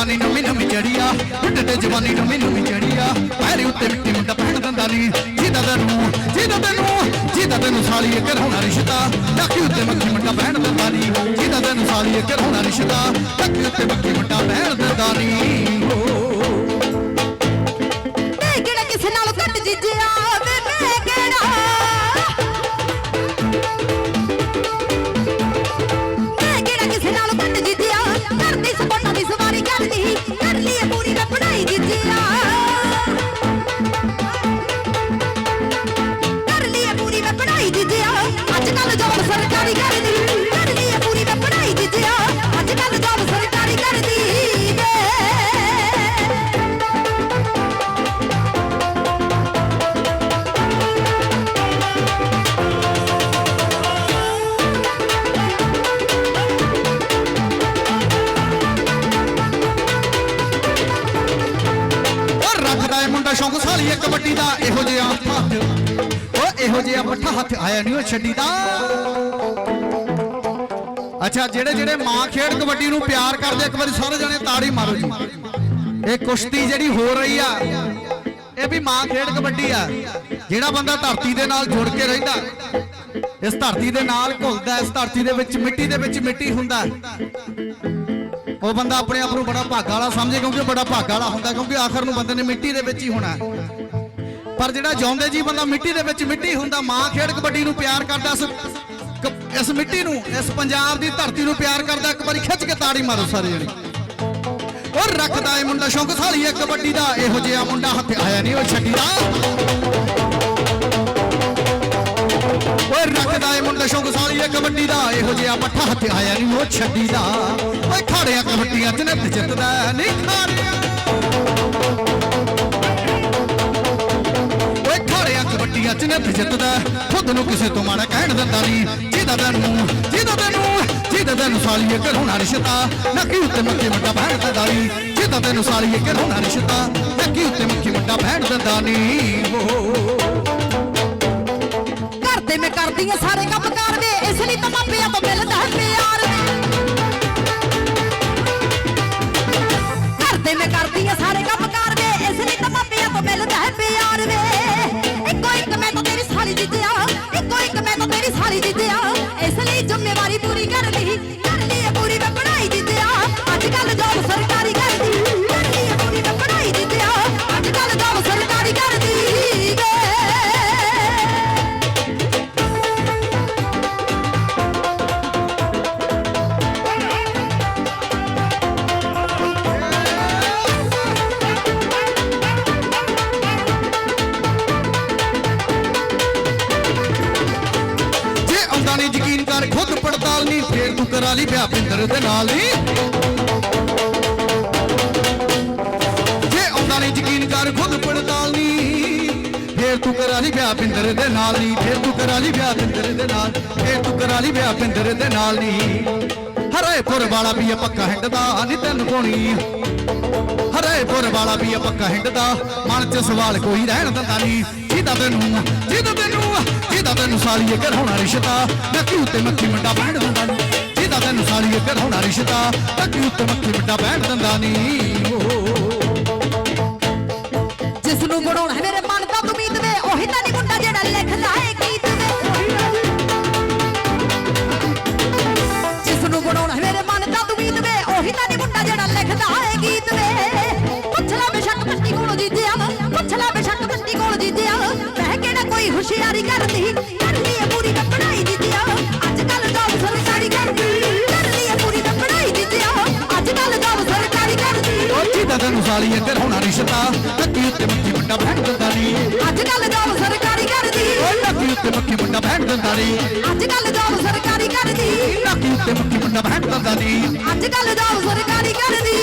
ਜਵਾਨੀ ਨਵੀਂ ਨਵੀਂ ਚੜੀਆ ਉੱਡ ਤੇ ਜਵਾਨੀ ਨਵੀਂ ਨਵੀਂ ਚੜੀਆ ਪੈਰ ਉੱਤੇ ਮਿੱਟੀ ਮੁੰਡਾ ਪਹਿਣ ਦੰਦਾ ਨਹੀਂ ਜਿਹਦਾ ਤੈਨੂੰ ਜਿਹਦਾ ਤੈਨੂੰ ਜਿਹਦਾ ਤੈਨੂੰ ਸਾਲੀਏ ਕਰਾਉਣਾ ਰਿਸ਼ਤਾ ਟੱਕੀ ਉੱਤੇ ਮੱਖੀ ਮੁੰਡਾ ਪਹਿਣ ਦੰਦਾ ਨਹੀਂ ਜਿਹਦਾ ਤੈਨੂੰ ਸਾਲੀਏ ਕਰਾਉਣਾ ਰਿਸ਼ਤਾ ਟੱਕੀ ਉੱਤੇ ਮੱਖੀ ਮੁੰਡਾ ਪਹਿਣ ਦੰਦਾ ਨਹੀਂ ਮੈਂ ਕਿਹੜਾ ਕਿਸੇ ਨਾਲ ਘੱਟ ਜੀਜਿਆ ਉਹ ਰੱਖਦਾ ਮੁੰਡਾ ਸ਼ੌਂਕ ਸਾਲੀ ਕਬੱਡੀ ਦਾ, ਇਹੋ ਜਿਹਾ ਹੱਥ ਉਹ ਇਹੋ ਜਿਹਾ ਮੱਠਾ ਹੱਥ ਆਇਆ ਨਹੀਂ ਉਹ ਛੱਡੀ ਦਾ। ਅੱਛਾ, ਜਿਹੜੇ ਜਿਹੜੇ ਮਾਂ ਖੇਡ ਕਬੱਡੀ ਨੂੰ ਪਿਆਰ ਕਰਦੇ ਇੱਕ ਵਾਰੀ ਸਾਰੇ ਜਣੇ ਤਾੜੀ ਮਾਰੋ ਜੀ। ਇਹ ਕੁਸ਼ਤੀ ਜਿਹੜੀ ਹੋ ਰਹੀ ਆ, ਇਹ ਵੀ ਮਾਂ ਖੇਡ ਕਬੱਡੀ ਆ। ਜਿਹੜਾ ਬੰਦਾ ਧਰਤੀ ਦੇ ਨਾਲ ਜੁੜ ਕੇ ਰਹਿੰਦਾ, ਇਸ ਧਰਤੀ ਦੇ ਨਾਲ ਘੁਲਦਾ, ਇਸ ਧਰਤੀ ਦੇ ਵਿੱਚ ਮਿੱਟੀ ਦੇ ਵਿੱਚ ਮਿੱਟੀ ਹੁੰਦਾ। ਉਹ ਬੰਦਾ ਆਪਣੇ ਆਪ ਨੂੰ ਬੜਾ ਭਾਗਾ ਵਾਲਾ ਸਮਝੇ ਕਿਉਂਕਿ ਬੜਾ ਭਾਗਾ ਵਾਲਾ ਹੁੰਦਾ, ਕਿਉਂਕਿ ਆਖਰ ਨੂੰ ਬੰਦੇ ਨੇ ਮਿੱਟੀ ਦੇ ਵਿੱਚ ਹੀ ਹੋਣਾ। ਪਰ ਜਿਹੜਾ ਜਿਉਂਦੇ ਜੀ ਬੰਦਾ ਮਿੱਟੀ ਦੇ ਵਿੱਚ ਮਿੱਟੀ ਹੁੰਦਾ, ਮਾਂ ਖੇਡ ਕਬੱਡੀ ਨੂੰ ਪਿਆਰ ਕਰਦਾ ਇਸ ਇਸ ਮਿੱਟੀ ਨੂੰ, ਇਸ ਪੰਜਾਬ ਦੀ ਧਰਤੀ ਨੂੰ ਪਿਆਰ ਕਰਦਾ, ਇੱਕ ਵਾਰੀ ਖਿੱਚ ਕੇ ਤਾੜੀ ਮਾਰੋ ਸਾਰੇ ਜਣੇ। ਉਹ ਰੱਖਦਾ ਏ ਮੁੰਡਾ ਸ਼ੌਂਕ ਸਾਲੀ ਹੈ, ਕਬੱਡੀ ਦਾ ਇਹੋ ਜਿਹਾ ਮੁੰਡਾ ਹੱਥ ਆਇਆ ਨਹੀਂ ਉਹ ਛੱਡੀ ਦਾ। ਓਏ ਰੱਖਦਾ ਏ ਮੁੰਡਾ ਸ਼ੌਂਕ ਸਾਲੀ ਕਬੱਡੀ ਦਾ ਇਹੋ ਜਿਹਾ ਪੱਠਾ ਹੱਥ ਆਇਆ ਨਹੀਂ ਉਹ ਛੱਡੀ ਓਏ ਖਾੜਿਆ ਕਬੱਡੀਆਂ ਚ ਨਿੱਤ ਜਿੱਤਦਾ ਨਹੀਂ ਖਾੜਿਆ। ਓਏ ਖਾੜਿਆ ਕਬੱਡੀਆਂ ਚ ਨਿੱਤ ਜਿੱਤਦਾ ਖੁਦ ਨੂੰ ਕਿਸੇ ਤੋਂ ਮਾੜਾ ਕਹਿਣ ਦਿੰਦਾ ਨਹੀਂ ਜਿਹਦਾ ਤੈਨੂੰ ਜਿਹਦਾ ਤੈਨੂੰ ਜਿਹਦਾ ਤੈਨੂੰ ਸਾਲੀਏ ਇੱਕ ਹੋਣਾ ਰਿਸ਼ਤਾ। ਨੱਕੀ ਉੱਤੇ ਮੱਕੀ ਮੁੰਡਾ ਬਹਿਣ ਦਿੰਦਾ ਨਹੀਂ ਜਿਹਦਾ ਤੈਨੂੰ ਸਾਲੀਏ ਇੱਕ ਹੋਣਾ ਰਿਸ਼ਤਾ ਨੱਕੀ ਉੱਤੇ ਮੱਕੀ ਮੁੰਡਾ ਬਹਿਣ ਦਿੰਦਾ ਨਹੀਂ ਓ ਤੇ ਮੈਂ ਕਰਦੀ ਆ ਸਾਰੇ ਕੰਮ ਕਾਰ ਵੇ ਇਸ ਲਈ ਤਾਂ ਮਾਪਿਆਂ ਤੋਂ ਮਿਲਦਾ ਹੈ। ਪਿਆਰ ਘਰ ਤੇ ਮੈਂ ਕਰਦੀ ਆ ਸਾਰੇ ਕੰਮ ਕਾਰ ਵੇ ਇਸ ਲਈ ਤਾਂ ਮਾਪਿਆਂ ਤੋਂ ਮਿਲਦਾ ਹੈ ਪਿਆਰ ਵੇ ਇੱਕੋ ਇੱਕ ਮੈਂ ਤਾਂ ਤੇਰੀ ਸਾਰੀ ਜਿੱਦਿਆ ਇੱਕੋ ਇੱਕ ਮੈਂ ਤਾਂ ਤੇਰੀ ਸਾਰੀ ਜਿੱਦਿਆ ਇਸ ਲਈ ਜ਼ਿੰਮੇਵਾਰੀ ਪੂਰੀ ਕਰਨੀ। ਕਰ ਖੁਦ ਪੜਤਾਲ ਨਹੀਂ ਫੇਰ ਤੂੰ ਕਰਾ ਲਈ ਵਿਆਹ ਪਿੰਦਰ ਦੇ ਨਾਲ ਹੀ। ਜੇ ਆਉਂਦਾ ਨਹੀਂ ਯਕੀਨ ਕਰ, ਖੁਦ ਪੜਤਾਲ ਨਹੀਂ ਫੇਰ ਤੂੰ ਕਰਾ ਲਈ ਵਿਆਹ ਪਿੰਦਰ ਦੇ ਨਾਲ ਨਹੀਂ ਫੇਰ ਤੂੰ ਕਰਾ ਲਈ ਵਿਆਹ ਪਿੰਦਰ ਦੇ ਨਾਲ, ਫੇਰ ਤੂੰ ਕਰਾ ਲਈ ਵਿਆਹ ਪਿੰਦਰ ਦੇ ਨਾਲ ਨਹੀਂ ਹਰੇਪੁਰ ਵਾਲਾ ਵੀ ਪੱਕਾ ਹਿੰਡਦਾ ਨਹੀਂ ਤੈਨੂੰ ਕੋਣੀ। ਹਰੇਪੁਰ ਵਾਲਾ ਵੀ ਆ ਪੱਕਾ ਹਿੰਡਦਾ, ਮਨ 'ਚ ਸਵਾਲ ਕੋਈ ਰਹਿਣ ਦਿੰਦਾ ਨਹੀਂ ਜਿਹਦਾ ਤੈਨੂੰ ਜਿਹਦਾ ਤੈਨੂੰ ਜਿਹਦਾ ਤੈਨੂੰ ਸਾਲੀ ਇੱਕ ਹੋਣਾ ਰਿਸ਼ਤਾ ਨੱਕੀ ਉੱਤੇ ਮੱਖੀ ਮੰਡਾ ਬਹਿਣ ਦਿੰਦਾ ਨਹੀਂ ਜਿਹਦਾ ਤੈਨੂੰ ਸਾਲੀ ਇੱਕ ਹੋਣਾ ਰਿਸ਼ਤਾ ਨੱਕੀ ਉੱਤੇ ਮੱਖੀ ਮੰਡਾ ਬਹਿਣ ਦਿੰਦਾ ਨਹੀਂ ਓ ਸਾਲੀ ਇੱਕ ਹੋਣਾ ਰਿਸ਼ਤਾ ਨੱਕੀ ਉੱਤੇ ਮੱਖੀ ਮੰਡਾ ਬਹਿਣ ਦਿੰਦਾ ਨਹੀਂ ਅੱਜ ਕੱਲ ਜੋਬ ਸਰਕਾਰੀ ਕਰਦੀ। ਓ ਨੱਕੀ ਉੱਤੇ ਮੱਖੀ ਮੰਡਾ ਬਹਿਣ ਦਿੰਦਾ ਨਹੀਂ ਅੱਜ ਕੱਲ ਜੋਬ ਸਰਕਾਰੀ ਕਰਦੀ। ਨੱਕੀ ਉੱਤੇ ਮੱਖੀ ਮੰਡਾ ਬਹਿਣ ਦਿੰਦਾ ਨਹੀਂ ਅੱਜ ਕੱਲ ਜੋਬ ਸਰਕਾਰੀ ਕਰਦੀ।